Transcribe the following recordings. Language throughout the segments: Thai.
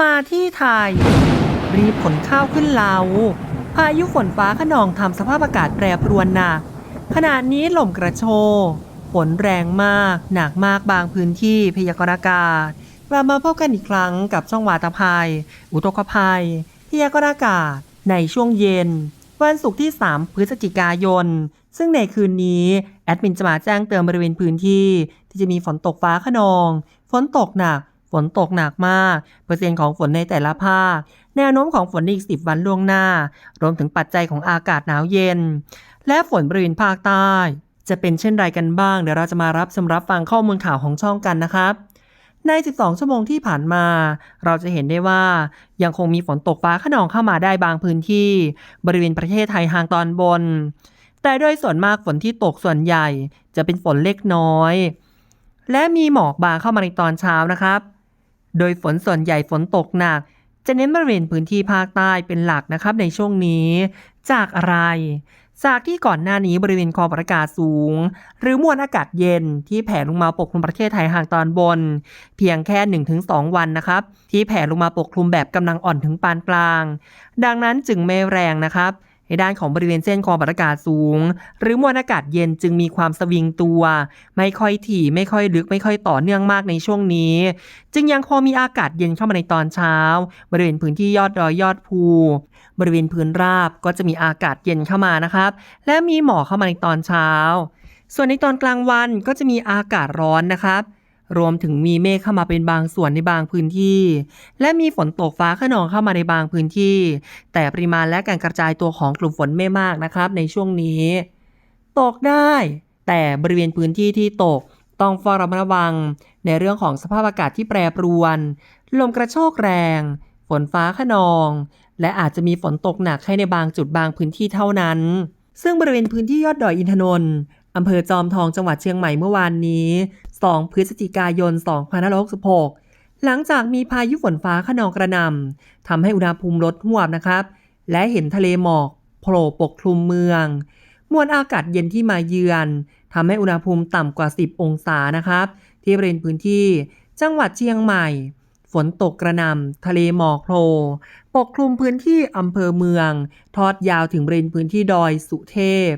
มาที่ไทย รีบขนข้าวขึ้นลาวพายุฝนฟ้าขนองทำสภาพอากาศแปรปรวนหนักขณะนี้ลมกระโชกฝนแรงมาก หนักมากบางพื้นที่พยากรณ์อากาศกลับมาพบกันอีกครั้งกับช่องวาตภัย อุทกภัย พยากรณ์อากาศในช่วงเย็น วันศุกร์ที่ 3 พฤศจิกายน ซึ่งในคืนนี้ แอดมินจะมาแจ้งเตือนบริเวณพื้นที่ ที่จะมีฝนตกฟ้าขนอง ฝนตกหนัก นตกหนักมาก เปอร์เซ็นต์ของฝนในแต่ละภาค แนวโน้มของฝนในอีก 10 วันล่วงหน้า รวมถึงปัจจัยของอากาศหนาวเย็น และฝนบริเวณภาคใต้ จะเป็นเช่นไรกันบ้าง เดี๋ยวเราจะมารับชมรับฟังข้อมูลข่าวของช่องกันนะครับใน 12 ชั่วโมงที่ผ่านมา เราจะเห็นได้ว่ายังคงมีฝนตกฟ้าขนองเข้ามาได้บางพื้นที่ บริเวณประเทศไทยทางตอนบน แต่โดยส่วนมากฝนที่ตกส่วนใหญ่ จะเป็นฝนเล็กน้อย และมีหมอกบางเข้ามาในตอนเช้านะครับ โดยฝนส่วนใหญ่ฝนตกหนัก จะเน้นบริเวณพื้นที่ภาคใต้เป็นหลักนะครับในช่วงนี้ จากอะไร จากที่ก่อนหน้านี้บริเวณความกดอากาศสูง หรือมวลอากาศเย็นที่แผ่ลงมาปกคลุมประเทศไทยทางตอนบน เพียงแค่ 1-2 วันนะครับ ที่แผ่ลงมาปกคลุมแบบกำลังอ่อนถึงปานกลาง ดังนั้นจึงไม่แรงนะครับ ในด้านของบริเวณเส้นความกดอากาศสูง หรือมวลอากาศเย็นจึงมีความสวิงตัว ไม่ค่อยถี่ไม่ค่อยลึกไม่ค่อยต่อเนื่องมากในช่วงนี้ จึงยังคงมีอากาศเย็นเข้ามาในตอนเช้า บริเวณพื้นที่ยอดดอยยอดภู บริเวณพื้นราบก็จะมีอากาศเย็นเข้ามานะครับ และมีหมอกเข้ามาในตอนเช้า ส่วนในตอนกลางวันก็จะมีอากาศร้อนนะครับ รวมถึงมีเมฆเข้ามาเป็นบางส่วนในบางพื้นที่ และมีฝนตกฟ้าขนองเข้ามาในบางพื้นที่ แต่ปริมาณและการกระจายตัวของกลุ่มฝนไม่มากนะครับในช่วงนี้ ตกได้ แต่บริเวณพื้นที่ที่ตกต้องเฝ้าระมัดระวัง ในเรื่องของสภาพอากาศที่แปรปรวน ลมกระโชกแรง ฝนฟ้าขนอง และอาจจะมีฝนตกหนักให้ในบางจุดบางพื้นที่เท่านั้น ซึ่งบริเวณพื้นที่ยอดดอยอินทนนท์อำเภอจอมทองจังหวัดเชียงใหม่เมื่อวานนี้ 2 พฤศจิกายน 2566 หลังจากมีพายุฝนฟ้าขนองกระหน่ำทำให้อุณหภูมิลดหวบนะครับ และเห็นทะเลหมอกโผล่ปกคลุมเมือง มวลอากาศเย็นที่มาเยือนทำให้อุณหภูมิต่ำกว่า 10 องศานะครับ ที่บริเวณพื้นที่ จังหวัดเชียงใหม่ ฝนตกกระหน่ำทะเลหมอกโผล่ปกคลุมพื้นที่อำเภอเมือง ทอดยาวถึงบริเวณพื้นที่ดอยสุเทพ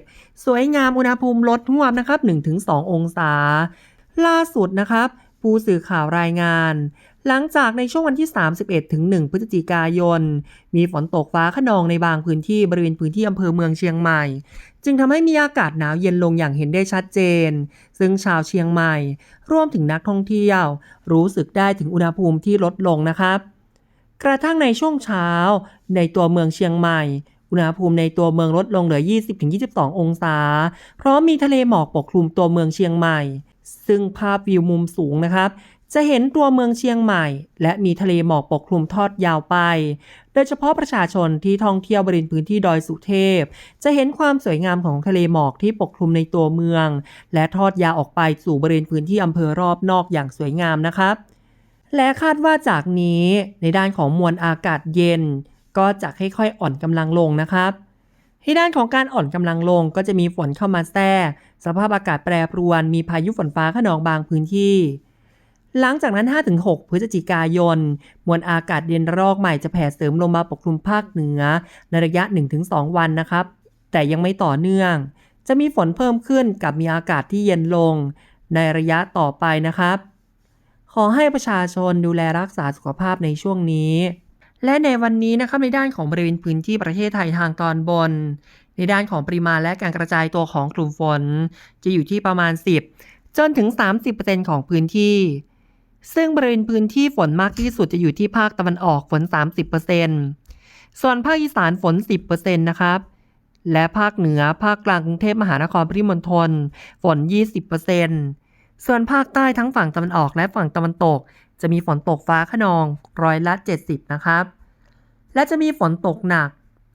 สวยงามอุณหภูมิลดหวบนะครับ 1-2 องศา ล่าสุดนะครับ ผู้สื่อข่าวรายงาน หลังจากในช่วงวันที่ 31 ถึง 1 พฤศจิกายน มีฝนตกฟ้าขนองในบางพื้นที่บริเวณพื้นที่อำเภอเมืองเชียงใหม่ จึงทำให้มีอากาศหนาวเย็นลงอย่างเห็นได้ชัดเจน ซึ่งชาวเชียงใหม่ รวมถึงนักท่องเที่ยว รู้สึกได้ถึงอุณหภูมิที่ลดลงนะครับ กระทั่งในช่วงเช้า ในตัวเมืองเชียงใหม่ อุณหภูมิในตัวเมืองลดลงเหลือ 20-22 องศา เพราะมีทะเลหมอกปกคลุมตัวเมืองเชียงใหม่ ซึ่งภาพวิวมุมสูงนะครับจะเห็นตัวเมืองเชียงใหม่ และมีทะเลหมอกปกคลุมทอดยาวไป โดยเฉพาะประชาชนที่ท่องเที่ยวบริเวณพื้นที่ดอยสุเทพ จะเห็นความสวยงามของทะเลหมอกที่ปกคลุมในตัวเมือง และทอดยาวออกไปสู่บริเวณพื้นที่อำเภอรอบนอกอย่างสวยงามนะครับ และคาดว่าจากนี้ในด้านของมวลอากาศเย็น ก็จะค่อยๆอ่อนกำลังลงนะครับในด้านของการอ่อนกำลังลงก็จะมีฝนเข้ามาแทรกสภาพอากาศแปรปรวน มีพายุฝนฟ้าขนองบางพื้นที่ หลังจากนั้น 5-6 พฤศจิกายน มวลอากาศเย็นรอกใหม่จะแผ่เสริมลงมาปกคลุมภาคเหนือ ในระยะ 1-2 วันนะครับ แต่ยังไม่ต่อเนื่อง จะมีฝนเพิ่มขึ้นกับมีอากาศที่เย็นลง ในระยะต่อไปนะครับ ขอให้ประชาชนดูแลรักษาสุขภาพในช่วงนี้ และในวันนี้นะครับในด้านของบริเวณพื้นที่ประเทศไทยทางตอนบน ในด้านของปริมาณและการกระจายตัวของกลุ่มฝน จะอยู่ที่ประมาณ 10 จนถึง 30%ของพื้นที่ ซึ่งบริเวณพื้นที่ฝนมากที่สุดจะอยู่ที่ภาคตะวันออกฝน 30%ส่วนภาคอีสานฝน 10%นะครับและภาคเหนือภาคกลางกรุงเทพมหานครปริมณฑลฝน 20%ส่วนภาคใต้ทั้งฝั่งตะวันออกและฝั่งตะวันตก จะมีฝนตกฟ้าขนองร้อยละ 70 นะครับ และจะมีฝนตกหนัก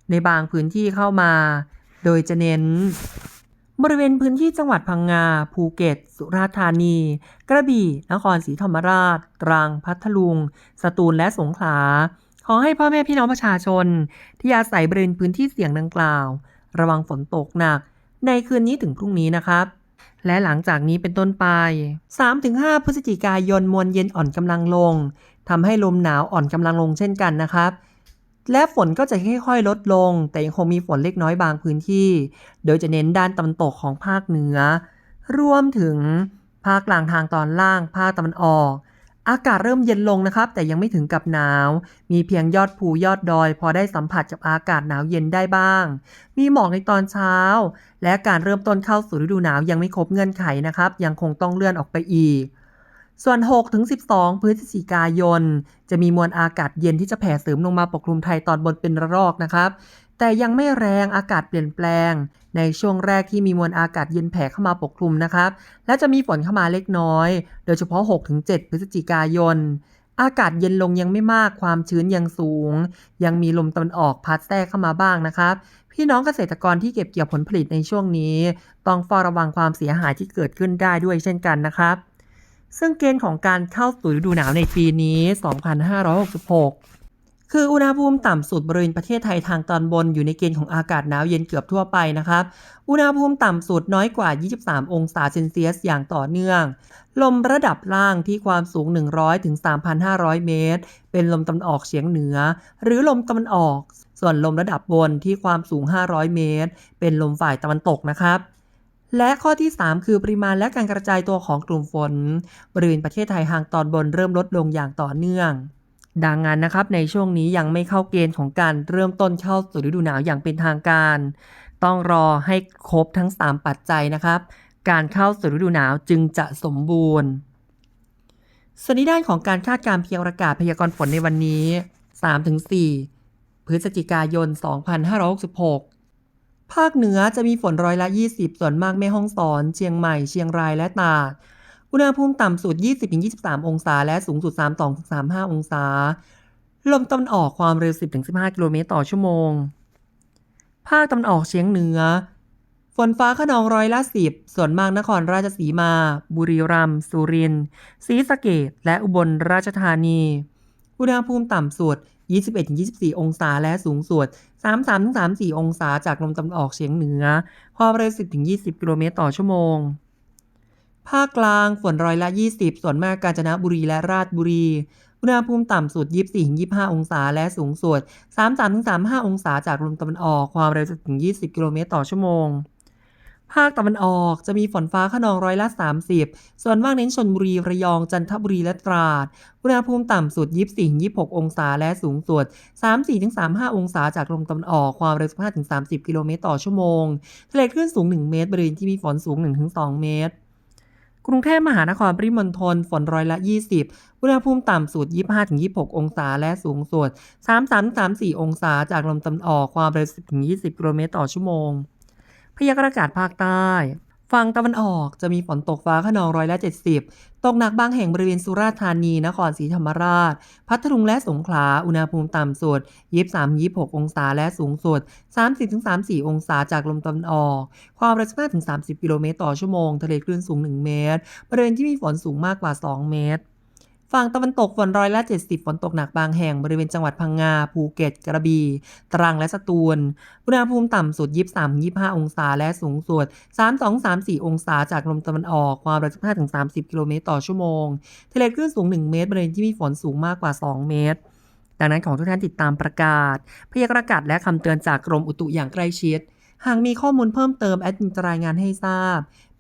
ในบางพื้นที่เข้ามา โดยจะเน้น บริเวณพื้นที่จังหวัดพังงา ภูเก็ต สุราษฎร์ธานี กระบี่ นครศรีธรรมราช ตรัง พัทลุง สตูล และสงขลา ขอให้พ่อแม่พี่น้องประชาชน ที่อาศัยบริเวณพื้นที่เสี่ยงดังกล่าว ระวังฝนตกหนัก ในคืนนี้ถึงพรุ่งนี้นะครับ และหลังจากนี้เป็นต้นไป 3-5 พฤศจิกายนมวลเย็นอ่อนกำลังลงทำให้ลมหนาวอ่อนกำลังลงเช่นกันนะครับ และฝนก็จะค่อยๆ ลดลง แต่ยังคงมีฝนเล็กน้อยบางพื้นที่ โดยจะเน้นด้านตะวันตกของภาคเหนือ รวมถึงภาคกลางทางตอนล่าง ภาคตะวันออก อากาศเริ่มเย็นลงนะครับ แต่ยังไม่ถึงกับหนาว มีเพียงยอดภูยอดดอย พอได้สัมผัสกับอากาศหนาวเย็นได้บ้าง มีหมอกในตอนเช้า และการเริ่มต้นเข้าสู่ฤดูหนาวยังไม่ครบเงื่อนไขนะครับ ยังคงต้องเลื่อนออกไปอีก ส่วน6ถึง12 พฤศจิกายน จะมีมวลอากาศเย็นที่จะแผ่เสริมลงมาปกคลุมไทยตอนบนเป็นระลอกนะครับ แต่ยังไม่แรงอากาศเปลี่ยนแปลง ในช่วงแรกที่มีมวลอากาศเย็นแผ่เข้ามาปกคลุมนะครับ และจะมีฝนเข้ามาเล็กน้อย โดยเฉพาะ 6-7 พฤศจิกายน อากาศเย็นลงยังไม่มากความชื้นยังสูง ยังมีลมตะวันออกพัดแทรกเข้ามาบ้างนะครับพี่น้องเกษตรกรที่เก็บเกี่ยวผลผลิตในช่วงนี้ ต้องเฝ้าระวังความเสียหายที่เกิดขึ้นได้ด้วยเช่นกันนะครับ ซึ่งเกณฑ์ของการเข้าสู่ฤดูหนาวในปีนี้ 2566 คืออุณหภูมิต่ำสุดบริเวณประเทศไทยทางตอนบนอยู่ในเกณฑ์ของอากาศหนาวเย็นเกือบทั่วไปนะครับ อุณหภูมิต่ำสุดน้อยกว่า 23 องศาเซนเซียสอย่างต่อเนื่อง ลมระดับล่างที่ความสูง 100ถึง3,500 เมตร เป็นลมตะวันออกเฉียงเหนือ หรือลมตะวันออก ส่วนลมระดับบนที่ความสูง 500 เมตร เป็นลมฝ่ายตะวันตกนะครับและข้อที่ 3 คือปริมาณและการกระจายตัวของกลุ่มฝน บริเวณประเทศไทยทางตอนบนเริ่มลดลงอย่างต่อเนื่อง ดังนั้นนะครับในช่วงนี้ยังไม่เข้าเกณฑ์ของการเริ่มต้นเข้าสู่ฤดูหนาวอย่างเป็นทางการ ต้องรอให้ครบทั้ง 3 ปัจจัยนะครับ การเข้าสู่ฤดูหนาวจึงจะสมบูรณ์ส่วนในด้านของการคาดการณ์พยากรณ์อากาศพยากรณ์ฝนในวันนี้ 3-4 พฤศจิกายน 2566 ภาคเหนือจะมีฝนร้อยละ 20 ส่วนมากแม่ฮ่องสอน เชียงใหม่ เชียงรายและตาก อุณหภูมิต่ำสุด 20-23 องศา และสูงสุด 32-35 องศา ลมตะวันออกความเร็ว 10-15 กิโลเมตรต่อชั่วโมง ภาคตะวันออกเฉียงเหนือ ฝนฟ้าขนองร้อยละ 10 ส่วนมากนครราชสีมา บุรีรัมย์ สุรินทร์ ศรีสะเกษและอุบลราชธานี อุณหภูมิต่ำสุด 21-24 องศา และสูงสุด 33-34 องศา จากลมตะวันออกเฉียงเหนือ ความเร็ว 10-20 กิโลเมตรต่อชั่วโมง ภาคกลางฝนร้อยละ 20 ส่วนมากกาญจนบุรีและราชบุรี อุณหภูมิต่ำสุด 24-25 องศา และสูงสุด 33-35 องศาจากลมตะวันออก ความเร็ว10-20 กิโลเมตรต่อชั่วโมง ภาคตะวันออกจะมีฝนฟ้าขนองร้อยละ 30 ส่วนมากเน้นชนบุรี ระยอง จันทบุรี และตราด อุณหภูมิต่ำสุด 24-26 องศา และสูงสุด 34-35 องศาจากลมตะวันออก ความเร็ว 15-30 กิโลเมตรต่อชั่วโมง ทะเลคลื่นสูง 1 เมตร บริเวณที่มีฝนสูง 1-2 เมตร กรุงเทพมหานครปริมณฑลฝนร้อยละ 20 อุณหภูมิต่ำสุด 25-26 องศา และสูงสุด 33-34 องศา จากลมตะวันออกความเร็ว10-20 กิโลเมตรต่อชั่วโมง พยากรณ์อากาศภาคใต้ ฝั่งตะวันออกจะมีฝนตกฟ้าขนองร้อยละ 70 ตกหนักบางแห่งบริเวณสุราษฎร์ธานี นครศรีธรรมราช พัทลุงและสงขลา อุณหภูมิต่ำสุด23-26 องศาและสูงสุด 30-34 องศาจากลมตะวันออก ความเร็ว15-30 กิโลเมตรต่อชั่วโมง ทะเลคลื่นสูง 1 เมตร บริเวณที่มีฝนสูงมากกว่า 2 เมตร ฝั่งตะวันตกฝนร้อยละ 70 ฝนตกหนักบางแห่งบริเวณจังหวัดพังงา ภูเก็ต กระบี่ ตรัง และสตูล อุณหภูมิต่ำสุด 23-25 องศา และสูงสุด 32-34 องศา จากลมตะวันออก ความเร็ว15-30 กิโลเมตรต่อชั่วโมง ทะเลคลื่นสูง 1 เมตร บริเวณที่มีฝนสูงมากกว่า 2 เมตร ดังนั้นของทุกท่านติดตามประกาศ พยากรณ์อากาศและคำเตือนจากกรมอุตุอย่างใกล้ชิด หากมีข้อมูลเพิ่มเติมแอดมินจะรายงานให้ทราบ